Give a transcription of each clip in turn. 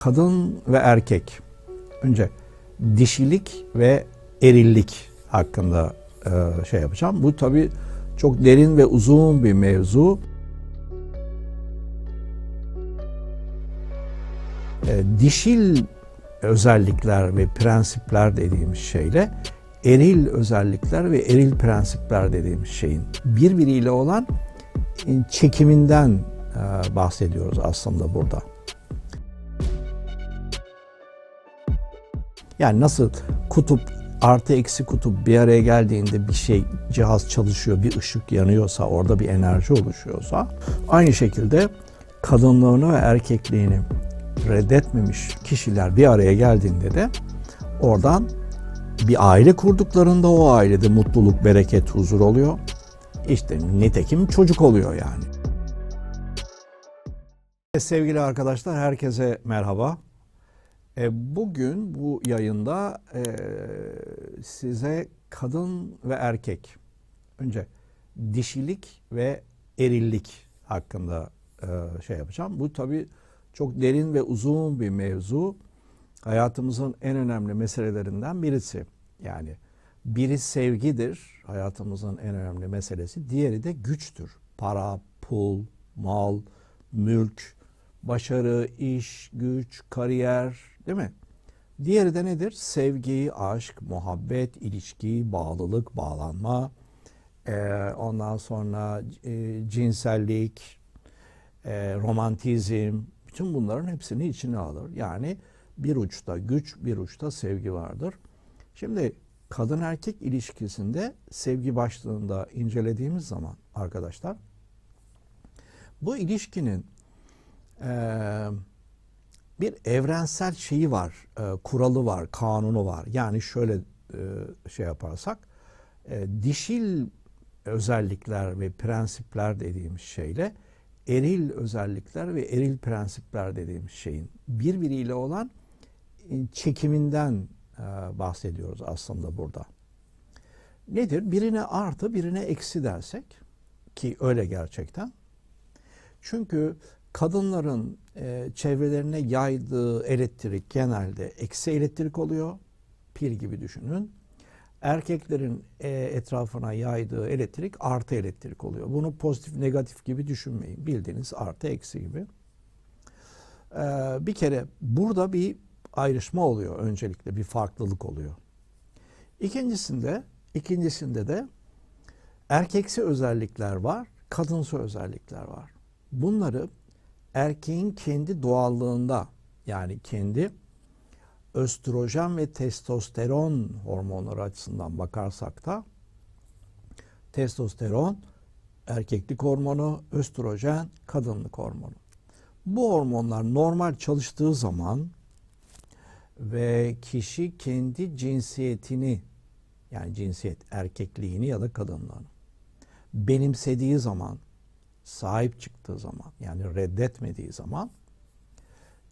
kadın ve erkek. Önce dişilik ve erillik hakkında e, şey yapacağım. Bu tabii çok derin ve uzun bir mevzu. E, dişil özellikler ve prensipler dediğimiz şeyle eril özellikler ve eril prensipler dediğimiz şeyin birbiriyle olan e, çekiminden e, bahsediyoruz aslında burada. Yani nasıl kutup artı eksi kutup bir araya geldiğinde bir şey cihaz çalışıyor, bir ışık yanıyorsa, orada bir enerji oluşuyorsa aynı şekilde kadınlığını ve erkekliğini reddetmemiş kişiler bir araya geldiğinde de oradan bir aile kurduklarında o ailede mutluluk, bereket, huzur oluyor. İşte nitekim çocuk oluyor yani. Sevgili arkadaşlar herkese merhaba. E, Bugün bu yayında e, size kadın ve erkek, önce dişilik ve erillik hakkında e, şey yapacağım. Bu tabii çok derin ve uzun bir mevzu. Hayatımızın en önemli meselelerinden birisi. Yani biri sevgidir, hayatımızın en önemli meselesi. Diğeri de güçtür. Para, pul, mal, mülk, başarı, iş, güç, kariyer, değil mi? Diğeri de nedir? Sevgi, aşk, muhabbet, ilişki, bağlılık, bağlanma. Ee, ondan sonra e, cinsellik, e, romantizm. Bütün bunların hepsini içine alır. Yani bir uçta güç, bir uçta sevgi vardır. Şimdi kadın erkek ilişkisinde sevgi başlığında incelediğimiz zaman arkadaşlar bu ilişkinin eee bir evrensel şeyi var, e, kuralı var, kanunu var. Yani şöyle e, şey yaparsak, e, dişil özellikler ve prensipler dediğimiz şeyle eril özellikler ve eril prensipler dediğimiz şeyin birbiriyle olan e, çekiminden e, bahsediyoruz aslında burada. Nedir? Birine artı, birine eksi dersek ki öyle gerçekten. Çünkü kadınların e, çevrelerine yaydığı elektrik genelde eksi elektrik oluyor. Pil gibi düşünün. Erkeklerin e, etrafına yaydığı elektrik artı elektrik oluyor. Bunu pozitif negatif gibi düşünmeyin. Bildiğiniz artı eksi gibi. E, bir kere burada bir ayrışma oluyor öncelikle. Bir farklılık oluyor. İkincisinde, ikincisinde de erkeksi özellikler var, kadınsı özellikler var. Bunları erkeğin kendi doğallığında yani kendi östrojen ve testosteron hormonları açısından bakarsak da testosteron erkeklik hormonu, östrojen kadınlık hormonu. Bu hormonlar normal çalıştığı zaman ve kişi kendi cinsiyetini yani cinsiyet erkekliğini ya da kadınlığını benimsediği zaman sahip çıktığı zaman yani reddetmediği zaman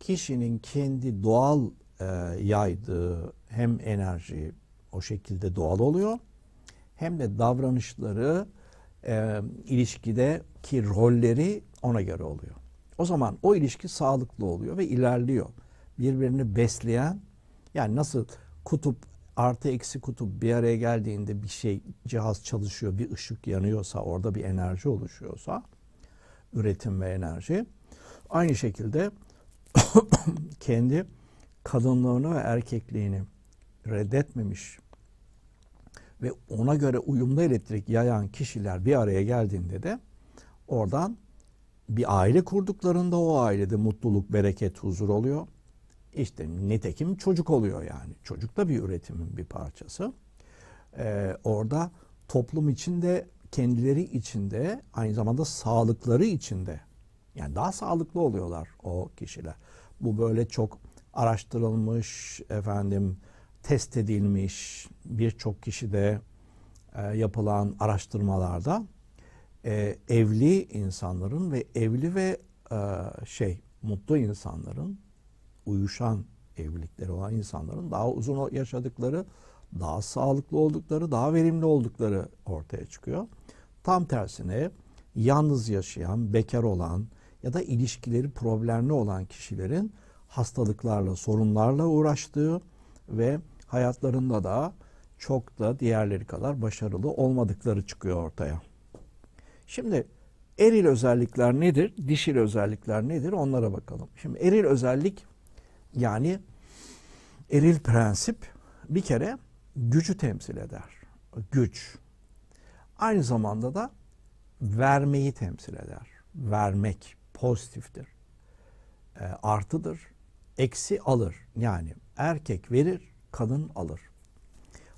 kişinin kendi doğal e, yaydığı hem enerji o şekilde doğal oluyor hem de davranışları e, ilişkideki rolleri ona göre oluyor. O zaman o ilişki sağlıklı oluyor ve ilerliyor. Birbirini besleyen yani nasıl kutup artı eksi kutup bir araya geldiğinde bir şey cihaz çalışıyor, bir ışık yanıyorsa, orada bir enerji oluşuyorsa üretim ve enerji. Aynı şekilde kendi kadınlığını ve erkekliğini reddetmemiş ve ona göre uyumlu elektrik yayan kişiler bir araya geldiğinde de oradan bir aile kurduklarında o ailede mutluluk, bereket, huzur oluyor. İşte nitekim çocuk oluyor yani. Çocuk da bir üretimin bir parçası. Ee, orada toplum içinde kendileri içinde aynı zamanda sağlıkları içinde yani daha sağlıklı oluyorlar o kişiler. Bu böyle çok araştırılmış, efendim test edilmiş birçok kişide e, yapılan araştırmalarda e, evli insanların ve evli ve e, şey mutlu insanların uyuşan evlilikleri olan insanların daha uzun yaşadıkları, daha sağlıklı oldukları, daha verimli oldukları ortaya çıkıyor. Tam tersine yalnız yaşayan, bekar olan ya da ilişkileri problemli olan kişilerin hastalıklarla, sorunlarla uğraştığı ve hayatlarında da çok da diğerleri kadar başarılı olmadıkları çıkıyor ortaya. Şimdi eril özellikler nedir? Dişil özellikler nedir? Onlara bakalım. Şimdi eril özellik yani eril prensip bir kere gücü temsil eder. Güç. Aynı zamanda da vermeyi temsil eder. Vermek pozitiftir. E, artıdır. Eksi alır. Yani erkek verir, kadın alır.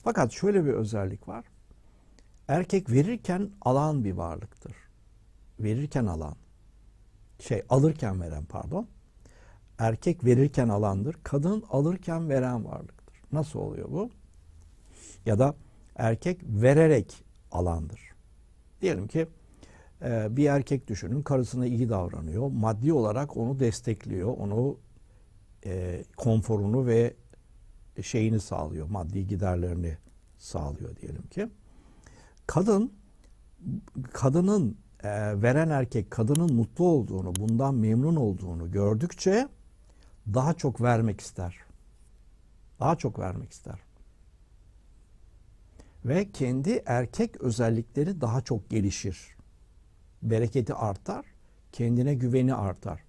Fakat şöyle bir özellik var. Erkek verirken alan bir varlıktır. Verirken alan. Şey alırken veren pardon. Erkek verirken alandır. Kadın alırken veren varlıktır. Nasıl oluyor bu? Ya da erkek vererek alandır. Diyelim ki e, bir erkek düşünün karısına iyi davranıyor. Maddi olarak onu destekliyor. Onu e, konforunu ve şeyini sağlıyor. Maddi giderlerini sağlıyor diyelim ki. Kadın kadının e, veren erkek kadının mutlu olduğunu, bundan memnun olduğunu gördükçe daha çok vermek ister. Daha çok vermek ister. Ve kendi erkek özellikleri daha çok gelişir. Bereketi artar, kendine güveni artar.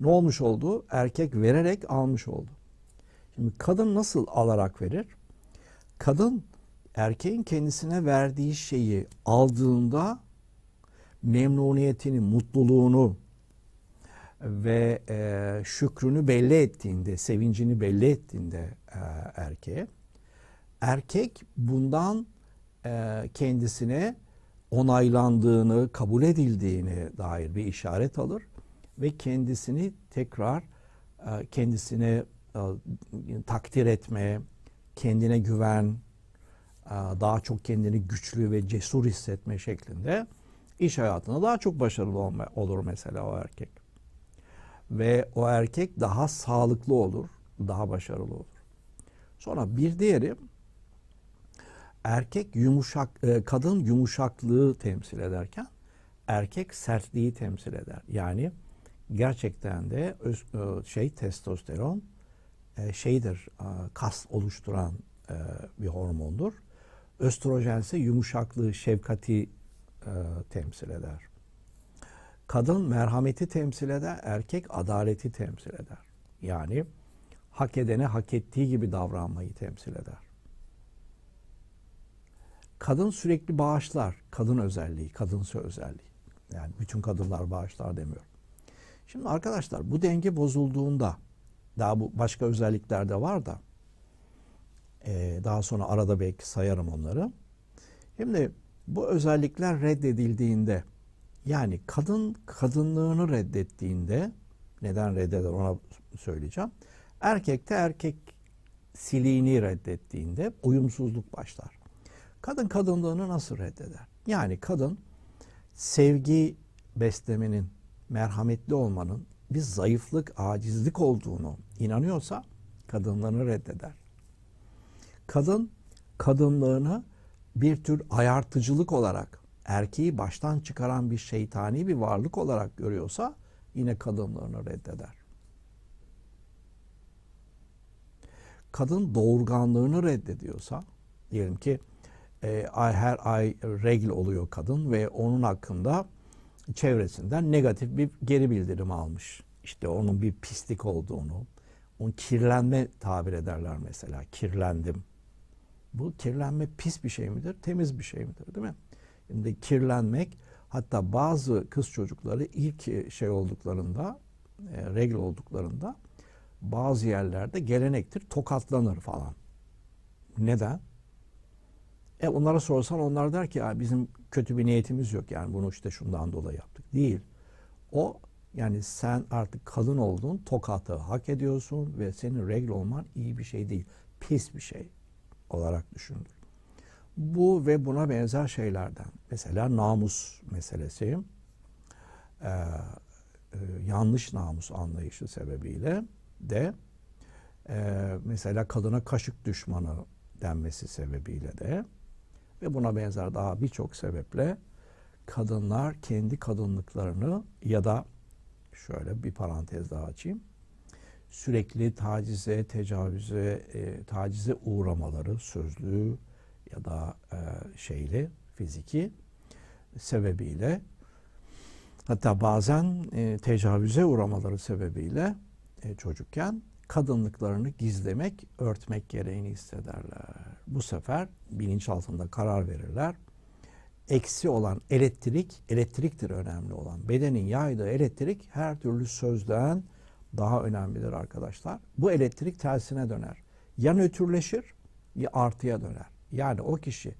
Ne olmuş oldu? Erkek vererek almış oldu. Şimdi kadın nasıl alarak verir? Kadın erkeğin kendisine verdiği şeyi aldığında memnuniyetini, mutluluğunu ve e, şükrünü belli ettiğinde, sevincini belli ettiğinde e, erkeğe, erkek bundan e, kendisine onaylandığını, kabul edildiğini dair bir işaret alır ve kendisini tekrar e, kendisine e, takdir etmeye, kendine güven, e, daha çok kendini güçlü ve cesur hissetme şeklinde iş hayatında daha çok başarılı olma, olur mesela o erkek. Ve o erkek daha sağlıklı olur, daha başarılı olur. Sonra bir diğeri erkek yumuşak, e, kadın yumuşaklığı temsil ederken erkek sertliği temsil eder. Yani gerçekten de şey testosteron şeydir, kas oluşturan bir hormondur. Östrojen ise yumuşaklığı, şefkati e, temsil eder. Kadın merhameti temsil eder, erkek adaleti temsil eder. Yani hak edene hak ettiği gibi davranmayı temsil eder. Kadın sürekli bağışlar. Kadın özelliği, kadınsı özelliği. Yani bütün kadınlar bağışlar demiyorum. Şimdi arkadaşlar bu denge bozulduğunda daha bu başka özellikler de var da ee, daha sonra arada belki sayarım onları. Şimdi bu özellikler reddedildiğinde yani kadın kadınlığını reddettiğinde neden reddeder ona söyleyeceğim. Erkek de erkek siliğini reddettiğinde uyumsuzluk başlar. Kadın kadınlığını nasıl reddeder? Yani kadın sevgi beslemenin, merhametli olmanın bir zayıflık, acizlik olduğunu inanıyorsa kadınlığını reddeder. Kadın kadınlığını bir tür ayartıcılık olarak erkeği baştan çıkaran bir şeytani bir varlık olarak görüyorsa yine kadınlığını reddeder. Kadın doğurganlığını reddediyorsa diyelim ki e, her ay regl oluyor kadın ve onun hakkında çevresinden negatif bir geri bildirim almış. İşte onun bir pislik olduğunu, onun kirlenme tabir ederler mesela. Kirlendim bu kirlenme pis bir şey midir, temiz bir şey midir değil mi? Şimdi kirlenmek hatta bazı kız çocukları ilk şey olduklarında, e, regl olduklarında bazı yerlerde gelenektir tokatlanır falan. Neden? E onlara sorsan onlar der ki bizim kötü bir niyetimiz yok yani bunu işte şundan dolayı yaptık. Değil. O yani sen artık kadın oldun, tokatı hak ediyorsun ve senin regl olman iyi bir şey değil. Pis bir şey olarak düşünülür. Bu ve buna benzer şeylerden mesela namus meselesi e, e, yanlış namus anlayışı sebebiyle de e, mesela kadına kaşık düşmanı denmesi sebebiyle de ve buna benzer daha birçok sebeple kadınlar kendi kadınlıklarını ya da şöyle bir parantez daha açayım. sürekli tacize, tecavüze, e, tacize uğramaları sözlü ya da e, şeyli, fiziki sebebiyle hatta bazen e, tecavüze uğramaları sebebiyle e, çocukken kadınlıklarını gizlemek, örtmek gereğini hissederler. Bu sefer bilinçaltında karar verirler. Eksi olan elektrik, elektriktir önemli olan. Bedenin yaydığı elektrik her türlü sözden daha önemlidir arkadaşlar. Bu elektrik tersine döner. Ya nötrleşir ya artıya döner. Yani o kişi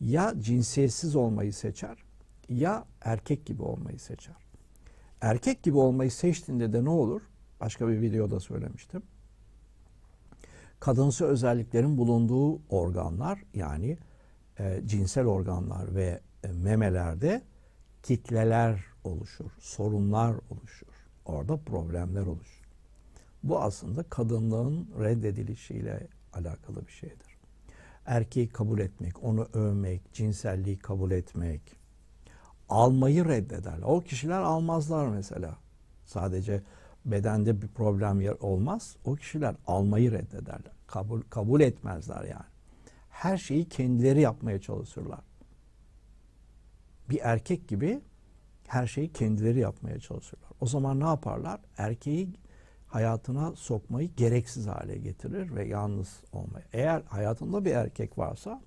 ya cinsiyetsiz olmayı seçer ya erkek gibi olmayı seçer. Erkek gibi olmayı seçtiğinde de ne olur? Başka bir videoda söylemiştim. Kadınsı özelliklerin bulunduğu organlar yani e, cinsel organlar ve e, memelerde kitleler oluşur, sorunlar oluşur. Orada problemler oluşur. Bu aslında kadınlığın reddedilişiyle alakalı bir şeydir. Erkeği kabul etmek, onu övmek, cinselliği kabul etmek, almayı reddederler. O kişiler almazlar mesela. Sadece bedende bir problem olmaz. O kişiler almayı reddederler. Kabul, kabul etmezler yani. Her şeyi kendileri yapmaya çalışırlar. Bir erkek gibi her şeyi kendileri yapmaya çalışırlar. O zaman ne yaparlar? Erkeği hayatına sokmayı gereksiz hale getirir ve yalnız olmayı. Eğer hayatında bir erkek varsa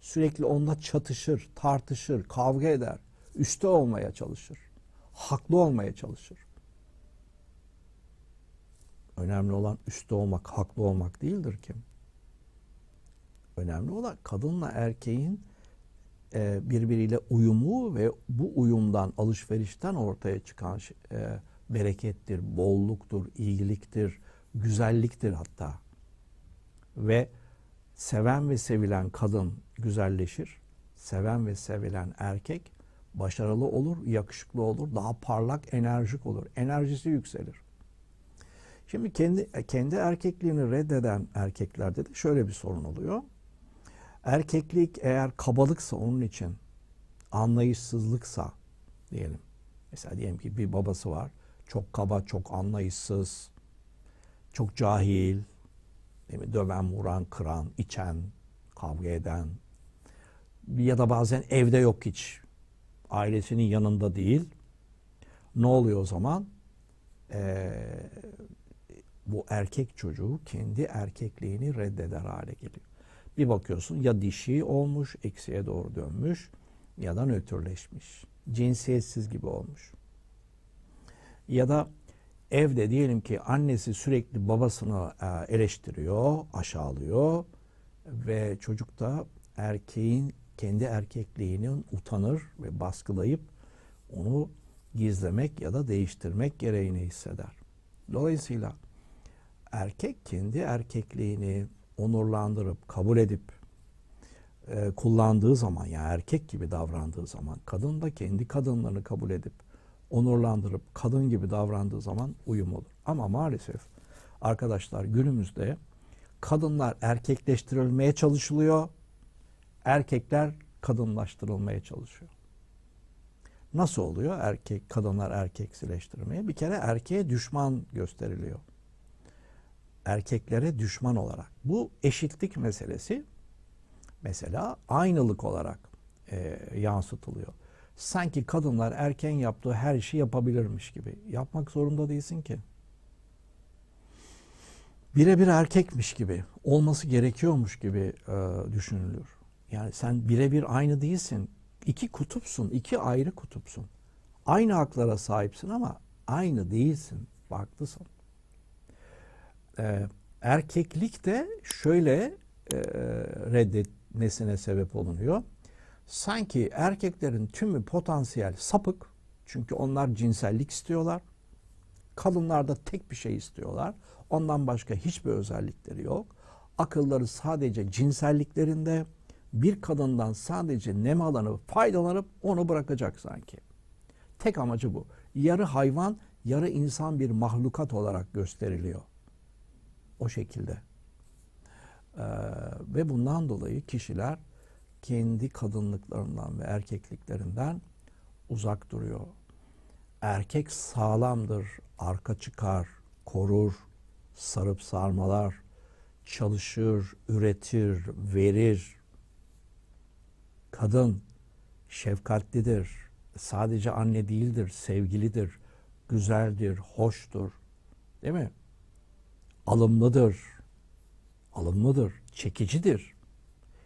sürekli onunla çatışır, tartışır, kavga eder, üste olmaya çalışır, haklı olmaya çalışır. Önemli olan üstte olmak, haklı olmak değildir ki. Önemli olan kadınla erkeğin e, birbiriyle uyumu ve bu uyumdan, alışverişten ortaya çıkan e, berekettir, bolluktur, iyiliktir, güzelliktir hatta. Ve seven ve sevilen kadın güzelleşir. Seven ve sevilen erkek başarılı olur, yakışıklı olur, daha parlak, enerjik olur. Enerjisi yükselir. Şimdi kendi kendi erkekliğini reddeden erkeklerde de şöyle bir sorun oluyor. Erkeklik eğer kabalıksa onun için, anlayışsızlıksa diyelim. Mesela diyelim ki bir babası var. Çok kaba, çok anlayışsız, çok cahil, değil mi? döven, vuran, kıran, içen, kavga eden. Ya da bazen evde yok hiç. Ailesinin yanında değil. Ne oluyor o zaman? Ee, bu erkek çocuğu kendi erkekliğini reddeder hale geliyor. Bir bakıyorsun ya dişi olmuş, eksiye doğru dönmüş ya da nötrleşmiş. Cinsiyetsiz gibi olmuş. Ya da evde diyelim ki annesi sürekli babasını e, eleştiriyor, aşağılıyor ve çocuk da erkeğin kendi erkekliğinin utanır ve baskılayıp onu gizlemek ya da değiştirmek gereğini hisseder. Dolayısıyla erkek kendi erkekliğini onurlandırıp kabul edip e, kullandığı zaman yani erkek gibi davrandığı zaman kadın da kendi kadınlarını kabul edip onurlandırıp kadın gibi davrandığı zaman uyum olur. Ama maalesef arkadaşlar günümüzde kadınlar erkekleştirilmeye çalışılıyor. Erkekler kadınlaştırılmaya çalışıyor. Nasıl oluyor? Erkek kadınlar erkeksileştirmeye. Bir kere erkeğe düşman gösteriliyor. Erkeklere düşman olarak. Bu eşitlik meselesi mesela aynılık olarak e, yansıtılıyor sanki kadınlar erken yaptığı her işi yapabilirmiş gibi. Yapmak zorunda değilsin ki. Birebir erkekmiş gibi, olması gerekiyormuş gibi e, düşünülür. Yani sen birebir aynı değilsin. İki kutupsun, iki ayrı kutupsun. Aynı haklara sahipsin ama aynı değilsin, farklısın. E, erkeklik de şöyle e, reddetmesine sebep olunuyor sanki erkeklerin tümü potansiyel sapık. Çünkü onlar cinsellik istiyorlar. Kadınlar da tek bir şey istiyorlar. Ondan başka hiçbir özellikleri yok. Akılları sadece cinselliklerinde bir kadından sadece nem alanı faydalanıp onu bırakacak sanki. Tek amacı bu. Yarı hayvan, yarı insan bir mahlukat olarak gösteriliyor. O şekilde. Ee, ve bundan dolayı kişiler kendi kadınlıklarından ve erkekliklerinden uzak duruyor. Erkek sağlamdır, arka çıkar, korur, sarıp sarmalar, çalışır, üretir, verir. Kadın şefkatlidir. Sadece anne değildir, sevgilidir, güzeldir, hoştur. Değil mi? Alımlıdır. Alımlıdır, çekicidir.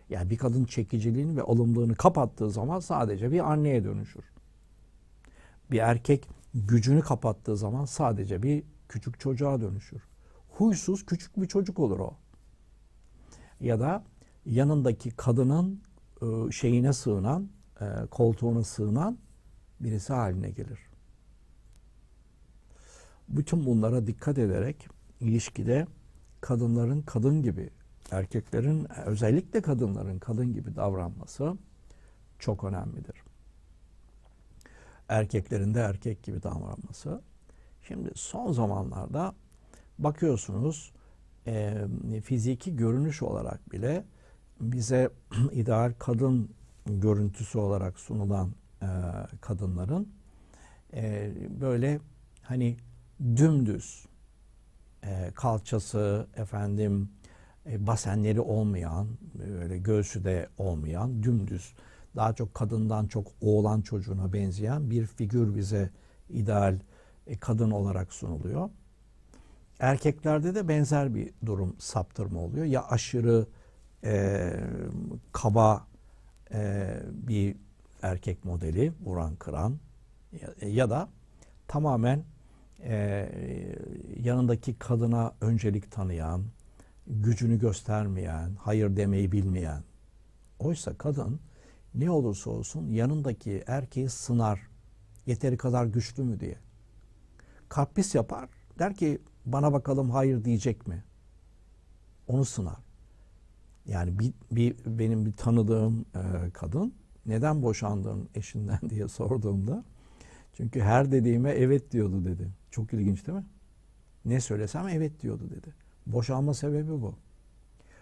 Yani bir kadın çekiciliğini ve alımlığını kapattığı zaman sadece bir anneye dönüşür. Bir erkek gücünü kapattığı zaman sadece bir küçük çocuğa dönüşür. Huysuz küçük bir çocuk olur o. Ya da yanındaki kadının e, şeyine sığınan, e, koltuğuna sığınan birisi haline gelir. Bütün bunlara dikkat ederek ilişkide kadınların kadın gibi, erkeklerin özellikle kadınların kadın gibi davranması çok önemlidir. Erkeklerin de erkek gibi davranması. Şimdi son zamanlarda bakıyorsunuz e, fiziki görünüş olarak bile bize ideal kadın görüntüsü olarak sunulan e, kadınların e, böyle hani dümdüz e, kalçası efendim e, basenleri olmayan böyle göğsü de olmayan dümdüz daha çok kadından çok oğlan çocuğuna benzeyen bir figür bize ideal e, kadın olarak sunuluyor. Erkeklerde de benzer bir durum saptırma oluyor. Ya aşırı e, kaba e, bir erkek modeli vuran kıran ya, ya da tamamen e, yanındaki kadına öncelik tanıyan, gücünü göstermeyen, hayır demeyi bilmeyen. Oysa kadın ne olursa olsun yanındaki erkeği sınar. Yeteri kadar güçlü mü diye. Kapris yapar. Der ki bana bakalım hayır diyecek mi? Onu sınar. Yani bir, bir benim bir tanıdığım e, kadın neden boşandın eşinden diye sorduğumda çünkü her dediğime evet diyordu dedi. Çok ilginç değil mi? Ne söylesem evet diyordu dedi. Boşanma sebebi bu.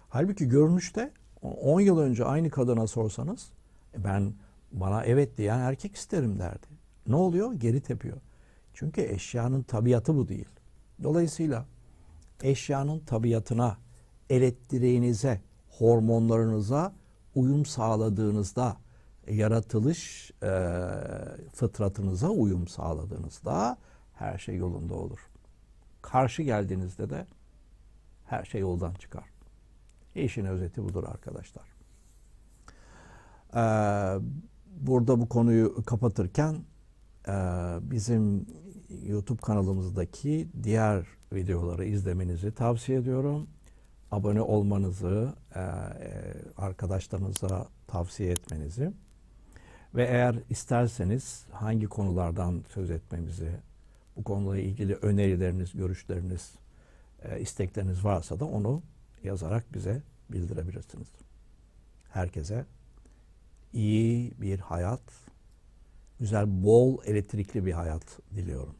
Halbuki görünüşte 10 yıl önce aynı kadına sorsanız e, ben bana evet diyen erkek isterim derdi. Ne oluyor? Geri tepiyor. Çünkü eşyanın tabiatı bu değil. Dolayısıyla eşyanın tabiatına, elektriğinize, hormonlarınıza uyum sağladığınızda, yaratılış e, fıtratınıza uyum sağladığınızda her şey yolunda olur. Karşı geldiğinizde de her şey yoldan çıkar. İşin özeti budur arkadaşlar. Ee, burada bu konuyu kapatırken e, bizim YouTube kanalımızdaki diğer videoları izlemenizi tavsiye ediyorum. Abone olmanızı, e, arkadaşlarınıza tavsiye etmenizi ve eğer isterseniz hangi konulardan söz etmemizi, bu konuyla ilgili önerileriniz, görüşleriniz, e, istekleriniz varsa da onu yazarak bize bildirebilirsiniz. Herkese iyi bir hayat, güzel, bol elektrikli bir hayat diliyorum.